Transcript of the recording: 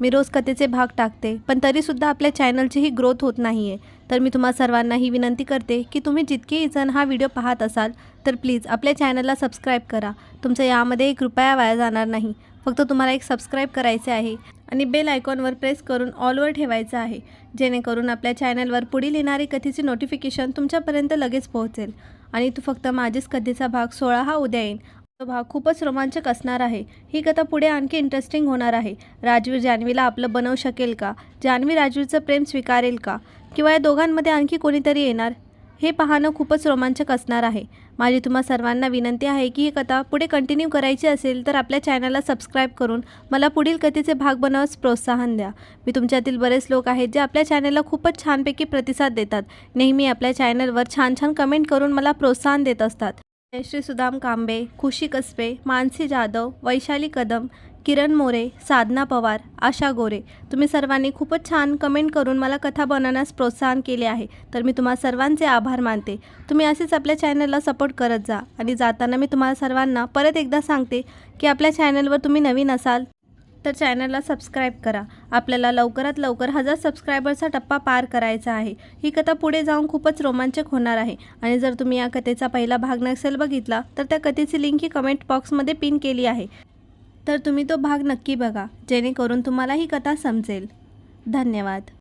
मी रोज कथेचे भाग टाकते पण तरीसुद्धा आपल्या चॅनलची ही ग्रोथ होत नाही आहे तर मी तुम्हा सर्वांना ही विनंती करते की तुम्ही जितकेही जण हा व्हिडिओ पाहत असाल तर प्लीज आपल्या चॅनलला सबस्क्राईब करा. तुमचं यामध्ये एक रुपया वाया जाणार नाही. फक्त तुम्हाला एक सबस्क्राईब करायचे आहे आणि बेल आयकॉनवर प्रेस करून ऑलवर ठेवायचं आहे जेणेकरून आपल्या चॅनलवर पुढील येणारी कथेची नोटिफिकेशन तुमच्यापर्यंत लगेच पोहोचेल. आणि तू फक्त माझीच कथेचा भाग सोळा हा उद्या येईल भाग खूपच रोमांचक असणार आहे. ही कथा पुढे आणखी इंटरेस्टिंग होणार आहे. राजवीर जान्हवीला आपलं बनवू शकेल का? जान्हवी राजवीरचं प्रेम स्वीकारेल का? किंवा या दोघांमध्ये आणखी कोणीतरी येणार? हे पाहणं खूपच रोमांचक असणार आहे. माझी तुम्हा सर्वांना विनंती आहे की ही कथा पुढे कंटिन्यू करायची असेल तर आपल्या चॅनलला सबस्क्राईब करून मला पुढील कथेचे भाग बनवण्यास प्रोत्साहन द्या. मी तुमच्यातील बरेच लोक आहेत जे आपल्या चॅनलला खूपच छानपैकी प्रतिसाद देतात. नेहमी आपल्या चॅनलवर छान छान कमेंट करून मला प्रोत्साहन देत असतात. जयश्री सुदाम कांबे खुशी कसबे मानसी जाधव वैशाली कदम किरण मोरे साधना पवार आशा गोरे. तुम्ही सर्वांनी खूपच छान कमेंट करून मला कथा बनवण्यास प्रोत्साहन केले आहे. तर मी तुम्हा सर्वांचे आभार मानते. तुम्ही असेच आपल्या चॅनलला सपोर्ट करत जा. आणि जाताना मी तुम्हाला सर्वांना परत एकदा सांगते की आपल्या चॅनलवर तुम्ही नवीन असाल तर चॅनलला सबस्क्राईब करा. आपल्याला लवकरात लवकर हजार सबस्क्रायबरचा टप्पा पार करायचा आहे. ही कथा पुढे जाऊन खूपच रोमांचक होणार आहे. आणि जर तुम्ही या कथेचा पहिला भाग नसेल बघितला तर त्या कथेची लिंक ही कमेंट बॉक्समध्ये पिन केली आहे. तर तुम्ही तो भाग नक्की बघा जेणेकरून तुम्हाला ही कथा समजेल. धन्यवाद.